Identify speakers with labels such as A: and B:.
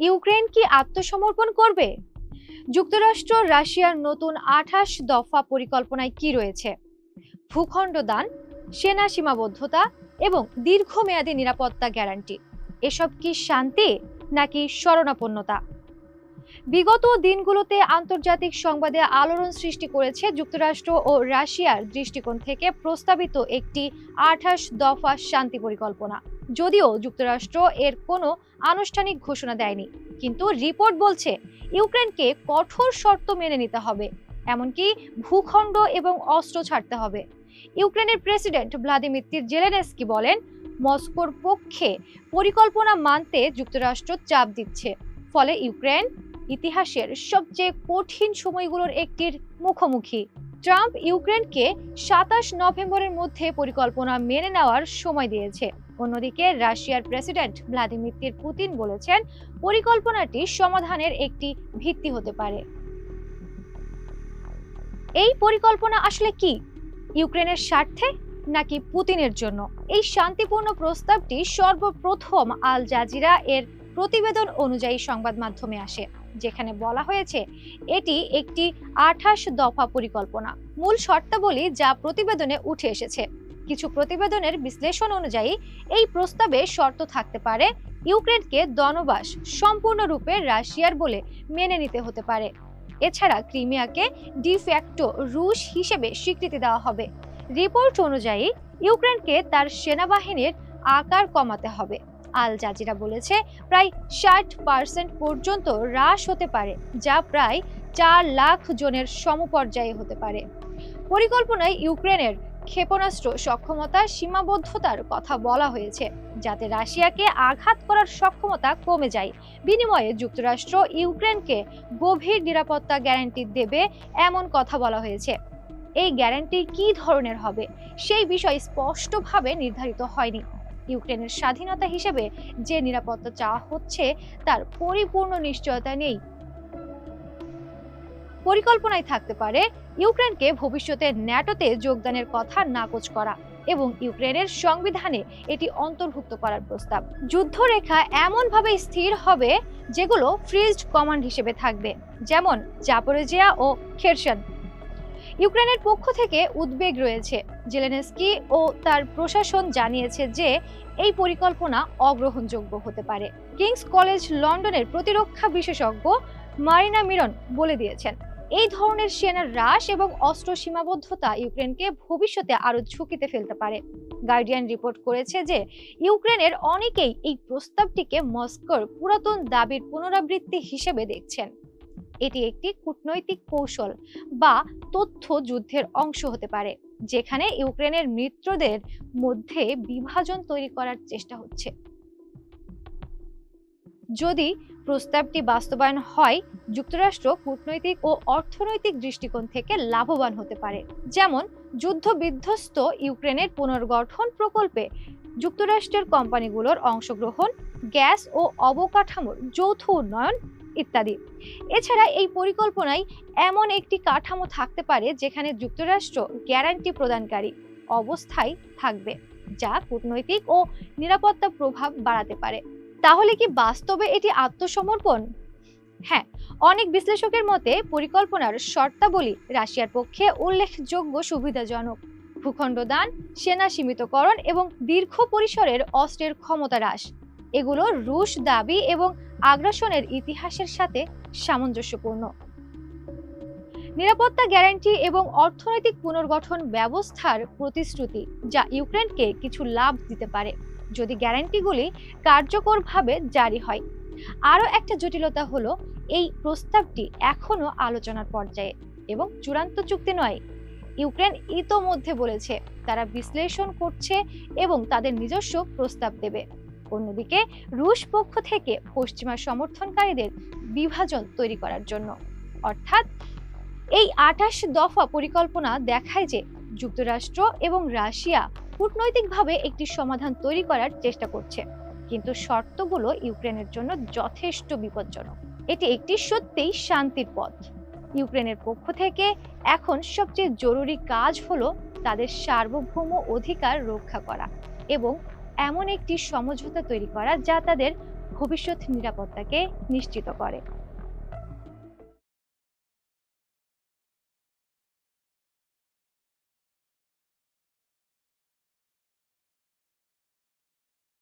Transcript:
A: Ukraine কি আত্মসমর্পণ করবে? যুক্তরাষ্ট্র, রাশিয়ার নতুন আঠাশ দফা পরিকল্পনায় কি রয়েছে? ভূখণ্ড দান, সেনা সীমাবদ্ধতা এবং দীর্ঘমেয়াদী নিরাপত্তা গ্যারান্টি। এসব কি শান্তি নাকি শরণাপন্নতা? বিগত দিনগুলোতে আন্তর্জাতিক সংবাদে আলোড়ন সৃষ্টি করেছে যুক্তরাষ্ট্র ও রাশিয়ার দৃষ্টিকোণ থেকে প্রস্তাবিত একটি আঠাশ দফা শান্তি পরিকল্পনা। যদিও যুক্তরাষ্ট্র এর কোনো আনুষ্ঠানিক ঘোষণা দেয়নি, কিন্তু রিপোর্ট বলছে ইউক্রেনকে কঠোর শর্ত মেনে নিতে হবে, এমনকি ভূখণ্ড এবং অস্ত্র ছাড়তে হবে। ইউক্রেনের প্রেসিডেন্ট ভ্লাদিমির জেলেনেস্কি বলেন, মস্কোর পক্ষে পরিকল্পনা মানতে যুক্তরাষ্ট্র চাপ দিচ্ছে, ফলে ইউক্রেন ইতিহাসের সবচেয়ে কঠিন সময়গুলোর একটির মুখোমুখি। ট্রাম্প ইউক্রেনকে সাতাশ নভেম্বরের মধ্যে পরিকল্পনা মেনে নেওয়ার সময় দিয়েছে। অন্যদিকে রাশিয়ার প্রেসিডেন্ট ভ্লাদিমির পুতিন বলেছেন, পরিকল্পনাটি সমাধানের একটি ভিত্তি হতে পারে। এই পরিকল্পনা আসলে কি? ইউক্রেনের স্বার্থে নাকি পুতিনের জন্য? এই শান্তিপূর্ণ প্রস্তাবটি সর্বপ্রথম আল জাজিরা এর প্রতিবেদন অনুযায়ী সংবাদ মাধ্যমে আসে, যেখানে বলা হয়েছে, এটি একটি আঠাশ দফা পরিকল্পনা। মূল শর্তাবলী যা প্রতিবেদনে উঠে এসেছে। কিছু প্রতিবেদনের বিশ্লেষণ অনুযায়ী, এই প্রস্তাবে শর্ত থাকতে পারে ইউক্রেনকে দনবাস সম্পূর্ণরূপে রাশিয়ার বলে মেনে নিতে হতে পারে। এছাড়া ক্রিমিয়াকে ডিফ্যাক্টো রুশ হিসেবে স্বীকৃতি দেওয়া হবে। রিপোর্ট অনুযায়ী, ইউক্রেনকে তার সেনাবাহিনীর আকার কমাতে হবে। আল জাজিরা বলেছে, প্রায় ষাট পার্সেন্ট পর্যন্ত হ্রাস হতে পারে, যা প্রায় চার লাখ জনের সমপর্যায়ে হতে পারে। পরিকল্পনায় ইউক্রেনের ক্ষেপণাস্ত্র, সক্ষমতা, সীমাবদ্ধতার কথা বলা হয়েছে, যাতে রাশিয়াকে আঘাত করার সক্ষমতা কমে যায়। বিনিময়ে যুক্তরাষ্ট্র ইউক্রেনকে গভীর নিরাপত্তা গ্যারান্টি দেবে এমন কথা বলা হয়েছে। এই গ্যারান্টি কি ধরনের হবে, সেই বিষয় স্পষ্টভাবে নির্ধারিত হয়নি। ইউক্রেনের স্বাধীনতা হিসেবে যে নিরাপত্তা চাওয়া হচ্ছে, তার পরিপূর্ণ নিশ্চয়তা নেই। পরিকল্পনায় থাকতে পারে, ইউক্রেনকে ভবিষ্যতে ন্যাটোতে যোগদানের কথা নাকচ করা এবং ইউক্রেনের সংবিধানে এটি অন্তর্ভুক্ত করার প্রস্তাব। যুদ্ধরেখা এমনভাবে স্থির হবে যেগুলো ফ্রিজড কমান্ড হিসেবে থাকবে, যেমন জাপোরেজিয়া ও খেরসন ইউক্রেনের পক্ষ থেকে উদ্বেগ রয়েছে। জেলেনেস্কি ও তার প্রশাসন জানিয়েছে যে এই পরিকল্পনা অগ্রহণযোগ্য হতে পারে। কিংস কলেজ লন্ডনের প্রতিরক্ষা বিশেষজ্ঞ মারিনা মিরন বলে দিয়েছেন। এই ধরনের সেনার হ্রাস এবং অস্ত্র সীমাবদ্ধতা ইউক্রেনকে ভবিষ্যতে আরও ঝুঁকিতে ফেলতে পারে। গার্ডিয়ান রিপোর্ট করেছে যে, ইউক্রেনের অনেকেই এই প্রস্তাবটিকে মস্কোর পুরাতন দাবির পুনরাবৃত্তি হিসেবে দেখছেন। এটি একটি কূটনৈতিক কৌশল বা তথ্য যুদ্ধের অংশ হতে পারে, যেখানে ইউক্রেনের মিত্রদের মধ্যে বিভাজন তৈরি করার চেষ্টা হচ্ছে। যদি প্রস্তাবটি বাস্তবায়ন হয়, যুক্তরাষ্ট্র কূটনৈতিক ও অর্থনৈতিক দৃষ্টিকোণ থেকে লাভবান হতে পারে। যেমন, যুদ্ধ বিধ্বস্ত ইউক্রেনের পুনর্গঠন প্রকল্পে যুক্তরাষ্ট্রের কোম্পানিগুলোর অংশগ্রহণ, গ্যাস ও অবকাঠামোর যৌথ উন্নয়ন ইত্যাদি। এছাড়া এই পরিকল্পনায় এমন একটি কাঠামো থাকতে পারে, যেখানে যুক্তরাষ্ট্র গ্যারান্টি প্রদানকারী অবস্থায় থাকবে, যা কূটনৈতিক ও নিরাপত্তা প্রভাব বাড়াতে পারে। তাহলে কি বাস্তবে এটি আত্মসমর্পণ? হ্যাঁ অনেক বিশ্লেষকের মতে পরিকল্পনার শর্তাবলী রাশিয়ার পক্ষে উল্লেখযোগ্য সুবিধাজনক। ভূখণ্ড দান সেনা সীমিতকরণ এবং দীর্ঘ পরিসরের অস্ত্রের ক্ষমতা হ্রাস। এগুলো রুশ দাবি এবং আগ্রাসনের ইতিহাসের সাথে সামঞ্জস্যপূর্ণ। নিরাপত্তা গ্যারান্টি এবং অর্থনৈতিক পুনর্গঠন ব্যবস্থার প্রতিশ্রুতি যা ইউক্রেনকে কিছু লাভ দিতে পারে। যদি গ্যারান্টিগুলি কার্যকরভাবে জারি হয়। আরও একটা জটিলতা হলো, এই প্রস্তাবটি এখনও আলোচনার পর্যায়ে এবং চূড়ান্ত চুক্তি নয়। ইউক্রেন ইতোমধ্যে বলেছে, তারা বিশ্লেষণ করছে এবং তাদের নিজস্ব প্রস্তাব দেবে। অন্যদিকে, রুশ পক্ষ থেকে পশ্চিমা সমর্থনকারীদের বিভাজন তৈরি করার জন্য। অর্থাৎ, এই আঠাশ দফা পরিকল্পনা দেখায় যে যুক্তরাষ্ট্র এবং রাশিয়া কূটনৈতিকভাবে একটি সমাধান তৈরি করার চেষ্টা করছে। কিন্তু শর্তগুলো ইউক্রেনের জন্য যথেষ্ট বিপজ্জনক। এটি একটি সত্যিই শান্তির পথ। ইউক্রেনের পক্ষ থেকে এখন সবচেয়ে জরুরি কাজ হলো তাদের সার্বভৌম অধিকার রক্ষা করা এবং এমন একটি সমঝোতা তৈরি করা যা তাদের ভবিষ্যৎ নিরাপত্তাকে নিশ্চিত করে।